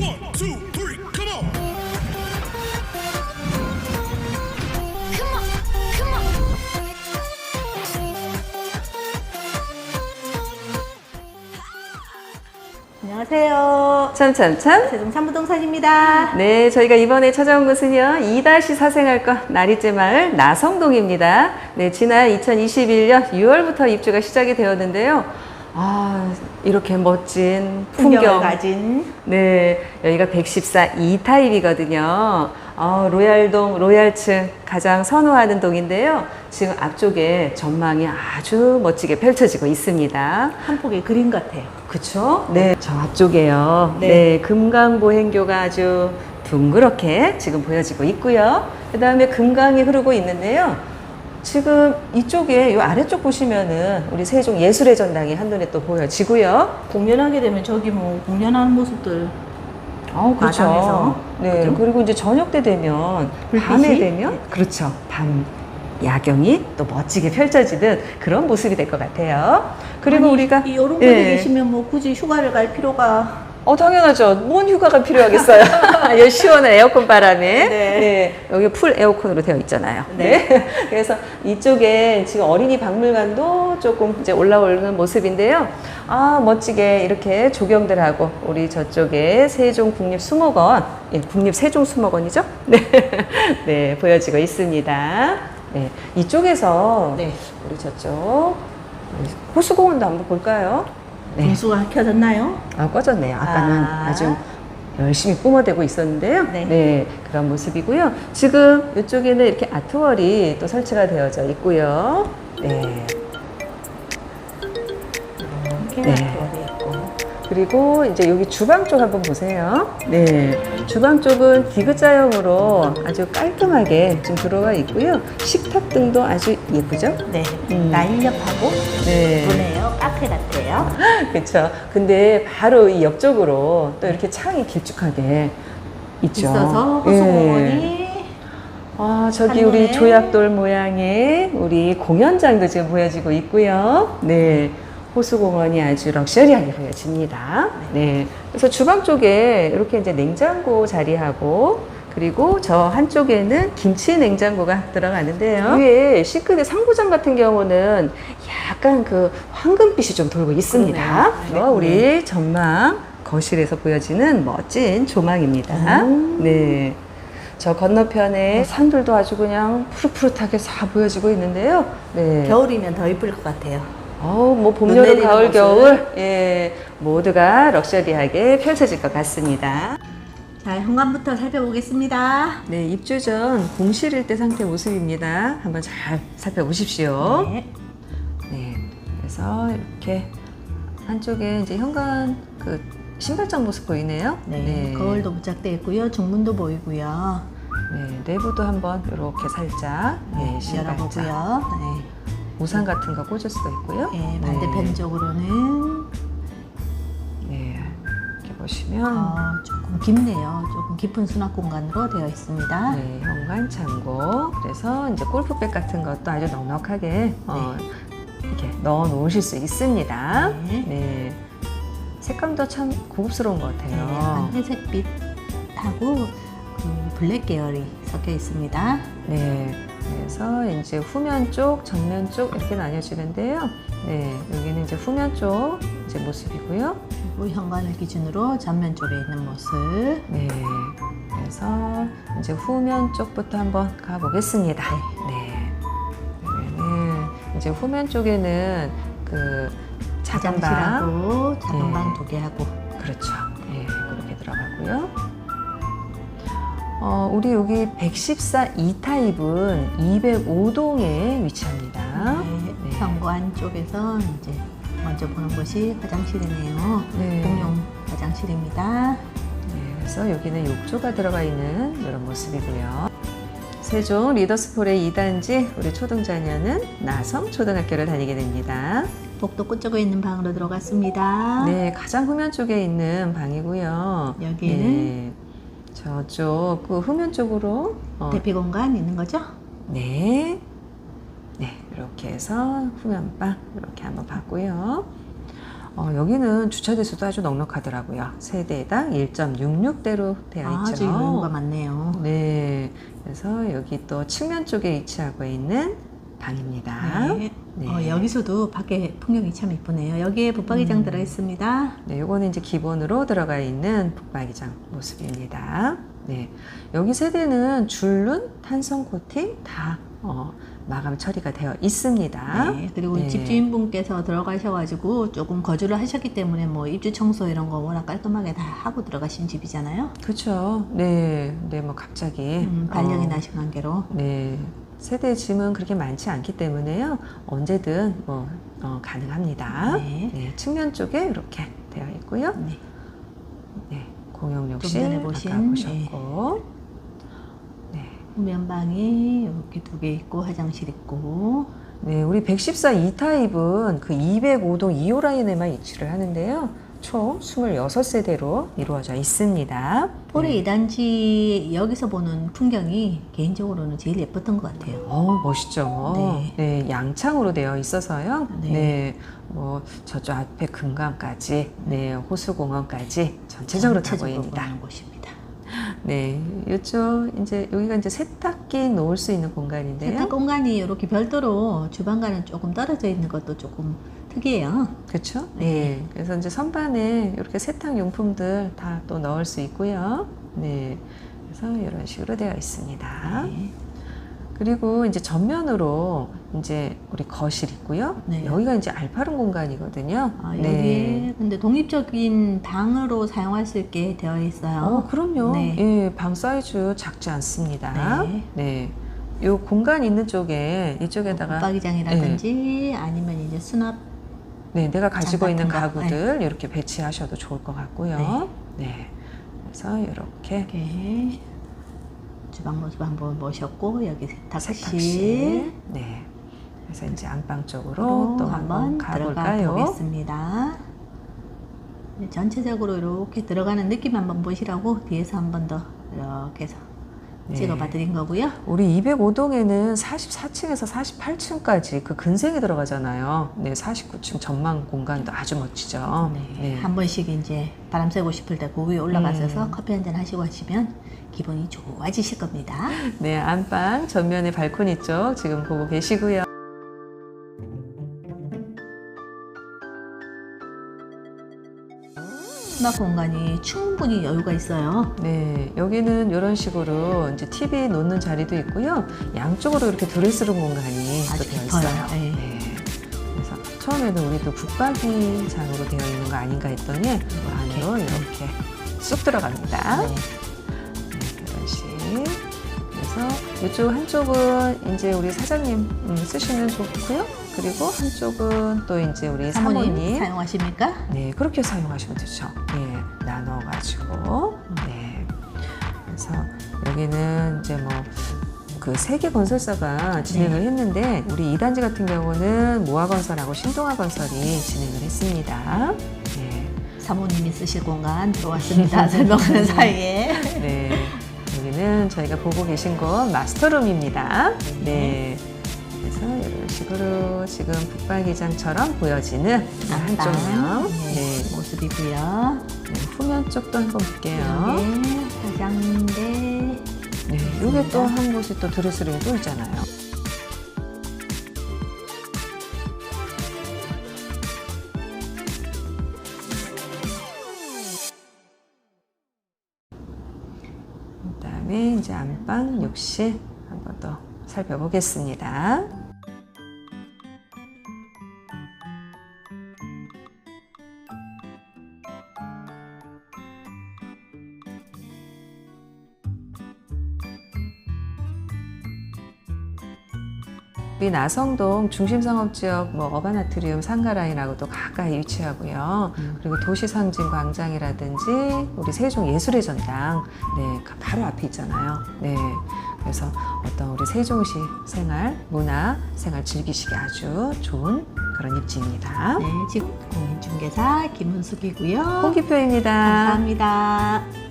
One, two, three, come on. Come on, come on. 안녕하세요. 참참참. 세종산 부동산입니다. 네, 저희가 이번에 찾아온 곳은요, 2다시 사생활과 나리째 마을 나성동입니다. 네, 지난 2021년 6월부터 입주가 시작이 되었는데요. 아, 이렇게 멋진 풍경을 풍경. 가진 네, 여기가 114 2타입이거든요. 어, 로얄동, 로얄층 가장 선호하는 동인데요. 지금 앞쪽에 전망이 아주 멋지게 펼쳐지고 있습니다. 한 폭의 그림 같아요. 그쵸? 네, 저 앞쪽에요. 네. 네, 금강보 행교가 아주 둥그렇게 지금 보여지고 있고요. 그 다음에 금강이 흐르고 있는데요. 지금 이쪽에 이 아래쪽 보시면은 우리 세종 예술의 전당이 한눈에 또 보여지고요. 공연하게 되면 저기 뭐 공연하는 모습들 어, 마당에서. 네, 그죠? 그리고 이제 저녁 때 되면 불빛이? 밤에 되면 그렇죠. 밤 야경이 또 멋지게 펼쳐지는 그런 모습이 될 것 같아요. 그리고 아니, 우리가 이 여름 분에 예. 계시면 뭐 굳이 휴가를 갈 필요가 어 당연하죠. 뭔 휴가가 필요하겠어요. 이 시원한 에어컨 바람에 네. 네, 여기 풀 에어컨으로 되어 있잖아요. 네. 네. 그래서 이쪽에 지금 어린이 박물관도 조금 이제 올라오는 모습인데요. 아 멋지게 이렇게 조경들 하고 우리 저쪽에 세종 국립 수목원, 예, 국립 세종 수목원이죠? 네, 네 보여지고 있습니다. 네, 이쪽에서 네. 우리 저쪽 호수공원도 한번 볼까요? 네. 분수가 켜졌나요? 아 꺼졌네요. 아까는 아. 아. 주 열심히 뿜어대고 있었는데요. 네. 네. 그런 모습이고요. 지금 이쪽에는 이렇게 아트월이 또 설치가 되어져 있고요. 네. 네. 그리고 이제 여기 주방 쪽 한번 보세요. 네. 주방 쪽은 디귿자형으로 아주 깔끔하게 좀 들어가 있고요. 식탁 등도 아주 예쁘죠? 네. 음. 날렵하고 네. 예쁘네요. 카페 같아요. 그렇죠. 근데 바로 이 옆쪽으로 또 이렇게 창이 길쭉하게 있죠. 있어서 예. 호수공원이 아, 저기. 우리 조약돌 모양의 우리 공연장도 지금 보여지고 있고요. 네. 호수공원이 아주 럭셔리하게 보여집니다. 네. 그래서 주방 쪽에 이렇게 이제 냉장고 자리하고 그리고 저 한쪽에는 김치 냉장고가 들어가는데요. 위에 싱크대 상부장 같은 경우는 약간 그 황금빛이 좀 돌고 있습니다. 어, 우리 전망 거실에서 보여지는 멋진 조망입니다. 음. 네. 저 건너편에 산들도 아주 그냥 푸릇푸릇하게 싹 보여지고 있는데요. 네. 겨울이면 더 이쁠 것 같아요. 어우, 뭐 봄, 눈 여름, 가을, 모습. 겨울, 예, 모두가 럭셔리하게 펼쳐질 것 같습니다. 자, 현관부터 살펴보겠습니다. 네, 입주 전 공실 일대 상태 모습입니다. 한번 잘 살펴보십시오. 네. 네, 그래서 이렇게 한쪽에 이제 현관 그 신발장 모습 보이네요. 네, 거울도 부착되어 있고요. 중문도 보이고요. 네, 내부도 한번 이렇게 살짝 네, 신발장. 열어보고요. 네. 우산 같은 거 꽂을 수도 있고요. 네, 반대편 쪽으로는 네, 이렇게 보시면 어, 조금 깊네요. 조금 깊은 수납 공간으로 되어 있습니다. 네, 현관 창고. 그래서 이제 골프백 같은 것도 아주 넉넉하게 어, 이렇게 넣어 놓으실 수 있습니다. 네. 네. 색감도 참 고급스러운 것 네, 같아요. 약간 회색빛하고 그 블랙 계열이 섞여 있습니다. 네. 그래서 이제 후면 쪽, 전면 쪽 이렇게 나뉘어지는데요. 네. 여기는 이제 후면 쪽 이제 모습이고요. 그리고 현관을 기준으로 전면 쪽에 있는 모습. 네. 그래서 이제 후면 쪽부터 한번 가보겠습니다. 네. 그러면은 이제 후면 쪽에는 그 작은 방, 작은 네. 방두 개 하고 그렇죠. 어, 우리 여기 114 2타입은 205동에 위치합니다. 네, 네. 현관 쪽에서 이제 먼저 보는 곳이 화장실이네요. 네. 공용 화장실입니다. 네, 그래서 여기는 욕조가 들어가 있는 이런 모습이고요. 세종 리더스폴의 2단지 우리 초등자녀는 나성 초등학교를 다니게 됩니다. 복도 끝쪽에 있는 방으로 들어갔습니다. 네, 가장 후면 쪽에 있는 방이고요. 여기는? 네, 저쪽 그 후면 쪽으로 어, 대피 공간 있는 거죠? 네. 네, 이렇게 해서 후면방 이렇게 한번 봤고요. 어, 여기는 주차 대수도 아주 넉넉하더라고요. 세대당 1.66대로 되어 있죠. 아주 여유가 많네요. 네. 그래서 여기 또 측면 쪽에 위치하고 있는 방입니다. 네. 네. 어, 여기서도 밖에 풍경이 참 이쁘네요. 여기에 붙박이장 음. 들어 있습니다. 네, 요거는 이제 기본으로 들어가 있는 북박이장 모습입니다. 네, 여기 세대는 줄눈, 탄성 코팅 다 어, 마감 처리가 되어 있습니다. 네, 그리고 네. 집주인분께서 들어가셔가지고 조금 거주를 하셨기 때문에 뭐 입주 청소 이런 거 워낙 깔끔하게 다 하고 들어가신 집이잖아요. 그렇죠. 네, 네, 뭐 갑자기 음, 반력이 어, 나신 관계로. 네, 세대 짐은 그렇게 많지 않기 때문에요. 언제든 뭐 어, 가능합니다. 네. 측면 쪽에 이렇게 되어 있고요. 네. 네, 공용 좀 전에 보신, 아까 보셨고, 네. 후면방이 이렇게 두 개 있고 화장실 있고 네, 우리 114 2타입은 그 205동 2호 라인에만 위치를 하는데요. 총 26세대로 이루어져 있습니다. 네. 이 2단지 여기서 보는 풍경이 개인적으로는 제일 예뻤던 것 같아요. 어, 멋있죠. 네. 네. 양창으로 되어 있어서요. 네. 네. 뭐 저쪽 앞에 금강까지, 네, 호수공원까지 전체적으로 다 보입니다. 곳입니다. 네, 이쪽 이제 여기가 이제 세탁기 놓을 수 있는 공간인데요. 세탁 공간이 이렇게 별도로 주방과는 조금 떨어져 있는 것도 조금 특이해요. 그렇죠? 네. 네. 그래서 이제 선반에 이렇게 세탁 용품들 다 또 넣을 수 있고요. 네. 그래서 이런 식으로 되어 있습니다. 네. 그리고 이제 전면으로 이제 우리 거실 있고요. 네. 여기가 이제 알파룸 공간이거든요. 아, 네. 여기에 근데 독립적인 방으로 사용할 수 있게 되어 있어요. 어, 그럼요. 네. 예, 방 사이즈 작지 않습니다. 네. 네. 요 공간 있는 쪽에 이쪽에다가 붙박이장이라든지 아니면 이제 수납 네, 내가 가지고 장 있는. 가구들 이렇게 배치하셔도 좋을 것 같고요. 네. 그래서 이렇게 이렇게 주방 모습 한번 보셨고 여기 세탁실, 세탁실. 네. 그래서 이제 안방 쪽으로 로또 한번 가볼까요? 보겠습니다. 네, 전체적으로 이렇게 들어가는 느낌 한번 보시라고 뒤에서 한번 더 이렇게 해서 네. 찍어봐 드린 거고요. 우리 205동에는 44층에서 48층까지 그 근생이 들어가잖아요. 네, 49층 전망 공간도 아주 멋지죠. 네. 한 번씩 이제 바람 쐬고 싶을 때그 위에 올라가셔서 음. 커피 한 잔 하시고 하시면 기분이 좋아지실 겁니다. 네, 안방 전면에 발코니 쪽 지금 보고 계시고요. 수납 공간이 충분히 여유가 있어요. 네, 여기는 이런 식으로 이제 TV 놓는 자리도 있고요. 양쪽으로 이렇게 드레스룸 공간이 또 아주 되어 깊어요. 있어요. 네. 네. 그래서 처음에는 우리도 북박이 장으로 되어 있는 거 아닌가 했더니 그 안으로 이렇게 쑥 들어갑니다. 네. 네, 이쪽 한쪽은 이제 우리 사장님 음, 쓰시면 좋고요. 그리고 한쪽은 또 이제 우리 사모님, 사모님 사용하십니까? 네, 그렇게 사용하시면 되죠. 예, 나눠가지고. 네. 그래서 여기는 이제 뭐, 그 세계 건설사가 진행을 했는데, 우리 이단지 같은 경우는 모아건설하고 신동아건설이 진행을 했습니다. 네. 사모님이 쓰실 공간 들어왔습니다. 설명하는 사이에. 네. 여기는 저희가 보고 계신 곳 마스터룸입니다. 네. 그래서 이런 식으로 지금 북박이장처럼 보여지는 한쪽면. 네. 네. 모습이고요. 네, 후면 쪽도 한번 볼게요. 여기 화장대. 네, 이게 또 한 곳이 또 드레스룸이 또 있잖아요. 다음에 이제 안방 욕실 한번 더 살펴보겠습니다. 우리 나성동 중심상업지역 뭐 어바나트리움 상가라인하고도 가까이 위치하고요. 그리고 도시상징 광장이라든지 우리 세종 예술의 전당 네 바로 앞에 있잖아요. 네 그래서 어떤 우리 세종시 생활 문화 생활 즐기시기 아주 좋은 그런 입지입니다. 네, 지금 공인중개사 김은숙이고요. 홍기표입니다. 감사합니다.